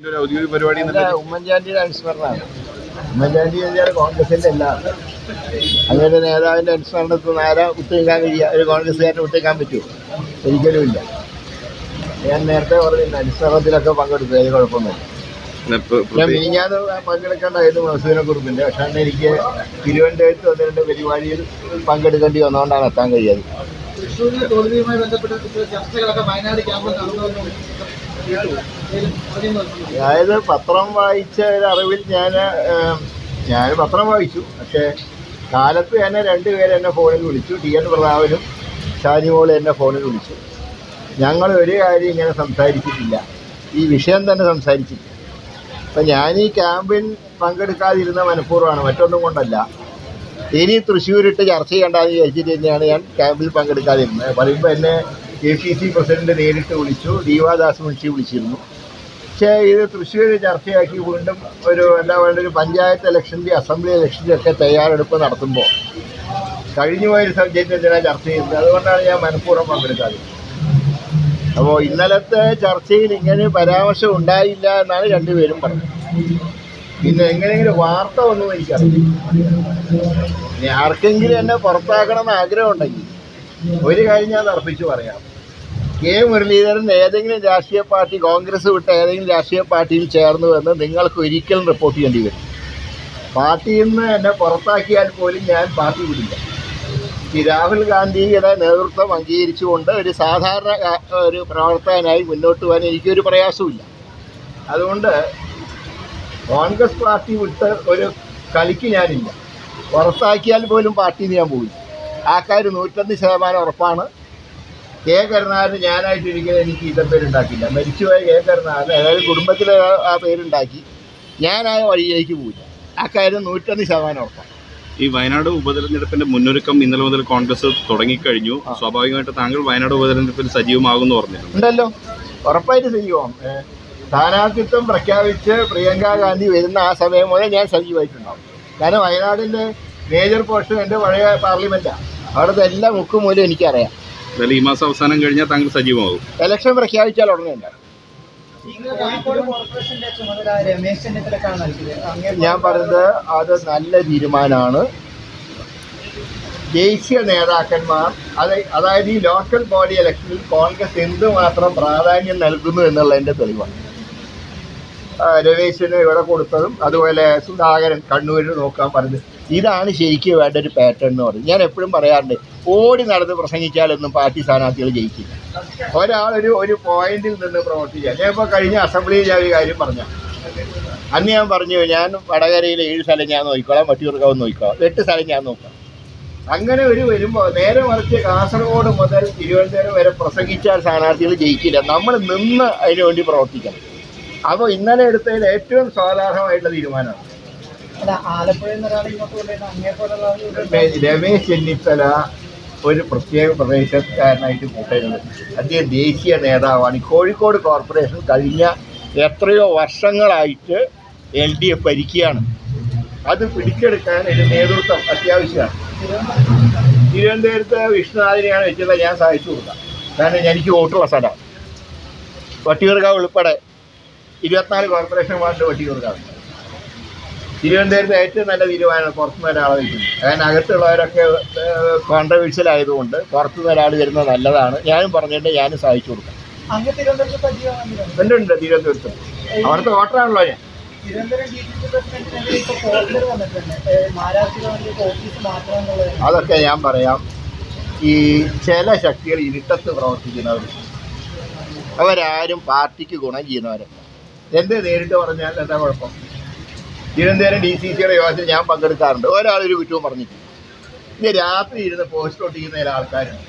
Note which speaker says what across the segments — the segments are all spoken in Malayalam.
Speaker 1: ഔദ്യോഗിക പരിപാടി
Speaker 2: ഉമ്മൻചാണ്ടിയുടെ അനുസ്മരണമാണ് ഉമ്മൻചാണ്ടി കഴിഞ്ഞാൽ കോൺഗ്രസിന്റെ എല്ലാം അങ്ങനെ നേതാവിന്റെ അനുസ്മരണത്തിൽ നേരെ ഉത്തേക്കാൻ കഴിയുക ഒരു കോൺഗ്രസ്സുകാരനെ ഉത്തേക്കാൻ പറ്റുമോ ഒരിക്കലും ഇല്ല. ഞാൻ നേരത്തെ പറഞ്ഞില്ല അനുസ്മരണത്തിലൊക്കെ പങ്കെടുത്തു അതിന് കുഴപ്പമൊന്നുമില്ല ഞാൻ മിനിഞ്ഞാന്ന് പങ്കെടുക്കേണ്ടായിരുന്നു മസൂദിനെ കുറിപ്പിന്റെ പക്ഷേ എനിക്ക് തിരുവനന്തപുരത്ത് ഒന്ന് രണ്ട് പരിപാടിയിൽ പങ്കെടുക്കേണ്ടി വന്നുകൊണ്ടാണ് എത്താൻ കഴിയാതെ
Speaker 3: തൃശ്ശൂരിലെ തോൽവിയുമായി ബന്ധപ്പെട്ട ചർച്ചകളൊക്കെ വയനാട് ക്യാമ്പിൽ നടന്നുവെന്നും
Speaker 2: അതായത് പത്രം വായിച്ച ഒരു അറിവിൽ ഞാൻ ഞാൻ പത്രം വായിച്ചു. പക്ഷേ കാലത്ത് തന്നെ രണ്ടുപേരെ എന്നെ ഫോണിൽ വിളിച്ചു. ടി എൻ പ്രതാപനും ഷാനിമോൾ എന്നെ ഫോണിൽ വിളിച്ചു. ഞങ്ങൾ ഒരു കാര്യം ഇങ്ങനെ സംസാരിച്ചിട്ടില്ല. ഈ വിഷയം തന്നെ സംസാരിച്ചില്ല അപ്പം ഞാൻ ഈ ക്യാമ്പിൽ പങ്കെടുക്കാതിരുന്ന മനഃപൂർവമാണ്. മറ്റൊന്നും കൊണ്ടല്ല. ഇനി തൃശ്ശൂരിട്ട് ചർച്ച ചെയ്യേണ്ടതെന്ന് വിചാരിച്ചിട്ട് തന്നെയാണ് ഞാൻ ക്യാമ്പിൽ പങ്കെടുക്കാതിരുന്നത്. പറയുമ്പോൾ എന്നെ കെ പി സി പ്രസിഡന്റ് നേരിട്ട് വിളിച്ചു ദീവാദാസ് മുൻഷി വിളിച്ചിരുന്നു. പക്ഷേ ഇത് തൃശ്ശൂർ ചർച്ചയാക്കി വീണ്ടും ഒരു എന്താ പറയുക ഒരു പഞ്ചായത്ത് ഇലക്ഷന്റെ അസംബ്ലി ഇലക്ഷന്റെ ഒക്കെ തയ്യാറെടുപ്പ് നടത്തുമ്പോൾ കഴിഞ്ഞു പോയൊരു സബ്ജക്റ്റ് എന്തിനാണ് ചർച്ച ചെയ്യുന്നത് അതുകൊണ്ടാണ് ഞാൻ മനഃപൂർവം പങ്കെടുക്കാറ് അപ്പോൾ ഇന്നലത്തെ ചർച്ചയിൽ ഇങ്ങനെ പരാമർശം ഉണ്ടായില്ല എന്നാണ് രണ്ടുപേരും പറഞ്ഞത്. പിന്നെ എങ്ങനെയെങ്കിലും വാർത്ത വന്നു എനിക്കറിയില്ല. ഇനി ആർക്കെങ്കിലും എന്നെ പുറത്താക്കണം എന്ന് ആഗ്രഹമുണ്ടെങ്കിൽ ഒരു കാര്യം ഞാൻ തർപ്പിച്ച് പറയാം. കെ മുരളീധരൻ ഏതെങ്കിലും രാഷ്ട്രീയ പാർട്ടി കോൺഗ്രസ് വിട്ട ഏതെങ്കിലും രാഷ്ട്രീയ പാർട്ടിയിൽ ചേർന്നു എന്ന് നിങ്ങൾക്ക് ഒരിക്കലും റിപ്പോർട്ട് ചെയ്യേണ്ടി വരും. പാർട്ടിയിൽ നിന്ന് എന്നെ പുറത്താക്കിയാൽ പോലും ഞാൻ പാർട്ടി വിടില്ല. ഈ രാഹുൽ ഗാന്ധിയുടെ നേതൃത്വം അംഗീകരിച്ചുകൊണ്ട് ഒരു സാധാരണ ഒരു പ്രവർത്തകനായി മുന്നോട്ട് പോകാൻ എനിക്കൊരു പ്രയാസമില്ല അതുകൊണ്ട് കോൺഗ്രസ് പാർട്ടി വിട്ട് ഒരു കളിക്ക് ഞാനില്ല. പുറത്താക്കിയാൽ പോലും പാർട്ടിയിൽ നിന്ന് ഞാൻ പോയി ആ കാര്യം നൂറ്റൊന്ന് ശതമാനം ഉറപ്പാണ്. കെ കരുണാകരൻ ഞാനായിട്ടിരിക്കുന്നത് എനിക്ക് ഇത പേരുണ്ടാക്കില്ല. മരിച്ചുപോയ കെ കരുണാകരൻ ഏതായാലും കുടുംബത്തിലെ ആ- പേരുണ്ടാക്കി ഞാനായ വഴിയിലേക്ക് പോയില്ല ആ കാര്യം നൂറ്റൊന്ന് ശതമാനം ഉറപ്പാണ്.
Speaker 1: ഈ വയനാട് ഉപതെരഞ്ഞെടുപ്പിന്റെ മുന്നൊരുക്കം ഇന്നലെ മുതൽ കോൺഗ്രസ് തുടങ്ങിക്കഴിഞ്ഞു. സ്വാഭാവികമായിട്ട് താങ്കൾ വയനാട് ഉപതെരഞ്ഞെടുപ്പിൽ സജീവമാകുമെന്ന് പറഞ്ഞിട്ടുണ്ട്.
Speaker 2: ഉണ്ടല്ലോ. ഉറപ്പായിട്ട് സജീവം ഏ, സ്ഥാനാർത്ഥിത്വം പ്രഖ്യാപിച്ച് പ്രിയങ്ക ഗാന്ധി വരുന്ന ആ സമയം മുതൽ ഞാൻ സജീവമായിട്ടുണ്ടാവും കാരണം വയനാടിന്റെ മേജർ പോർഷൻ എന്റെ പഴയ പാർലമെന്റാണ് അവിടുത്തെ എല്ലാ മുക്കും മൂലം എനിക്കറിയാം.
Speaker 1: ഈ മാസം അവസാനം കഴിഞ്ഞാൽ താങ്കൾ സജീവമാകും.
Speaker 2: ഇലക്ഷൻ പ്രഖ്യാപിച്ചാൽ ഉടനെ
Speaker 3: തന്നെ.
Speaker 2: ഞാൻ പറഞ്ഞത് അത് നല്ല തീരുമാനമാണ്. ദേശീയ നേതാക്കന്മാർ അത് അതായത് ഈ ലോക്കൽ ബോഡി ഇലക്ഷനിൽ കോൺഗ്രസ് എന്തുമാത്രം പ്രാധാന്യം നൽകുന്നു എന്നുള്ളതിന്റെ തെളിവാണ്. രമേശിന് ഇവിടെ കൊടുത്തതും അതുപോലെ സുധാകരൻ കണ്ണൂരിൽ നോക്കാൻ പറഞ്ഞത്. ഇതാണ് ശരിക്കും വേണ്ട ഒരു പാറ്റേൺ എന്ന് പറഞ്ഞു ഞാൻ എപ്പോഴും പറയാറുണ്ട് ഓടി നടന്ന് പ്രസംഗിച്ചാലൊന്നും പാർട്ടി സ്ഥാനാർത്ഥികൾ ജയിക്കില്ല. ഒരാളൊരു ഒരു പോയിന്റിൽ നിന്ന് പ്രവർത്തിക്കുക. ഞാൻ ഇപ്പോൾ കഴിഞ്ഞ അസംബ്ലിയിൽ ഞാൻ ഒരു കാര്യം പറഞ്ഞു. അന്ന് ഞാൻ പറഞ്ഞു ഞാൻ വടകരയിൽ ഏഴ് സ്ഥലം ഞാൻ നോക്കിക്കോളാം വട്ടിയൂർക്കാവ് നോക്കിക്കോളാം എട്ട് സ്ഥലം ഞാൻ നോക്കാം. അങ്ങനെ ഒരു വരുമ്പോൾ നേരെ മറിച്ച് കാസർഗോഡ് മുതൽ തിരുവനന്തപുരം വരെ പ്രസംഗിച്ചാൽ സ്ഥാനാർത്ഥികൾ ജയിക്കില്ല. നമ്മൾ നിന്ന് അതിനു വേണ്ടി പ്രവർത്തിക്കണം. അപ്പോൾ ഇന്നലെ എടുത്തതിൽ ഏറ്റവും സാധാരണമായിട്ടുള്ള തീരുമാനമാണ്. രമേശ് ചെന്നിത്തല ഒരു പ്രത്യേക പ്രദേശക്കാരനായിട്ട് കൂട്ടരുത്. അദ്ദേഹം ദേശീയ നേതാവാണ്. കോഴിക്കോട് കോർപ്പറേഷൻ കഴിഞ്ഞ എത്രയോ വർഷങ്ങളായിട്ട് എൽ ഡി എഫ് ഭരിക്കുകയാണ്. അത് പിടിച്ചെടുക്കാൻ ഒരു നേതൃത്വം അത്യാവശ്യമാണ്. തിരുവനന്തപുരത്ത് വിഷ്ണുനാഥിനെയാണ് വെച്ചത്. ഞാൻ സഹായിച്ചു കൊടുക്കാം. കാരണം എനിക്ക് വോട്ടുള്ള സ്ഥലമാണ്. വട്ടിയൂർക്കാവ് ഉൾപ്പെടെ ഇരുപത്തിനാല് കോർപ്പറേഷൻ വാർഡ് കൊടുക്കാം തിരുവനന്തപുരത്ത് ഏറ്റവും നല്ല തീരുമാനമാണ് പുറത്തുനിന്ന് ഒരാളെ വയ്ക്കുന്നത് അതിനകത്തുള്ളവരൊക്കെ കോൺട്രവേഴ്ഷ്യൽ ആയതുകൊണ്ട് പുറത്തുനിന്ന് ഒരാൾ വരുന്നത് നല്ലതാണ്. ഞാനും പറഞ്ഞിട്ട് ഞാനും സഹായിച്ചു കൊടുക്കാം. ഉണ്ട് ഉണ്ട് തിരുവനന്തപുരത്ത്. അവിടുത്തെ വോട്ടറാണല്ലോ ഞാൻ. അതൊക്കെ ഞാൻ പറയാം. ഈ ചില ശക്തികൾ ഇരുട്ടത്ത് പ്രവർത്തിക്കുന്നവർ അവരാരും പാർട്ടിക്ക് ഗുണം ചെയ്യുന്നവരല്ല. എന്ത് നേരിട്ട് പറഞ്ഞാൽ എന്താ കുഴപ്പം? തിരുവനന്തപുരം ഡി സി സിയുടെ യോഗത്തിൽ ഞാൻ പങ്കെടുക്കാറുണ്ട്. ഒരാളൊരു കുറ്റവും പറഞ്ഞിട്ടില്ല. ഇനി രാത്രി ഇരുന്ന് പോസ്റ്റ് ഒട്ടിക്കുന്ന ചില ആൾക്കാരുണ്ട്.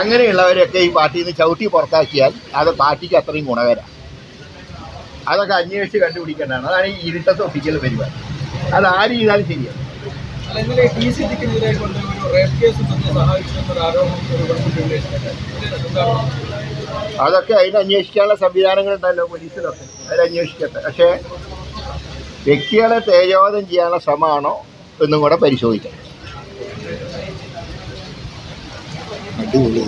Speaker 2: അങ്ങനെയുള്ളവരൊക്കെ ഈ പാർട്ടിയിൽ നിന്ന് ചവിട്ടി പുറത്താക്കിയാൽ അത് പാർട്ടിക്ക് അത്രയും ഗുണകരം. അതൊക്കെ അന്വേഷിച്ച് കണ്ടുപിടിക്കേണ്ടതാണ്. അതാണ് ഈ ഇരുട്ടത്ത് ഒപ്പിക്കൽ പരിപാടി. അത് ആര് ചെയ്താലും ശരിയാണ് അതൊക്കെ അതിന് അന്വേഷിക്കാനുള്ള സംവിധാനങ്ങളുണ്ടല്ലോ പോലീസിലൊക്കെ. അതിലന്വേഷിക്കട്ടെ പക്ഷേ വ്യക്തികളെ തേജോധം ചെയ്യാനുള്ള ശ്രമമാണോ എന്നും കൂടെ പരിശോധിക്കണം അടിപൊളി.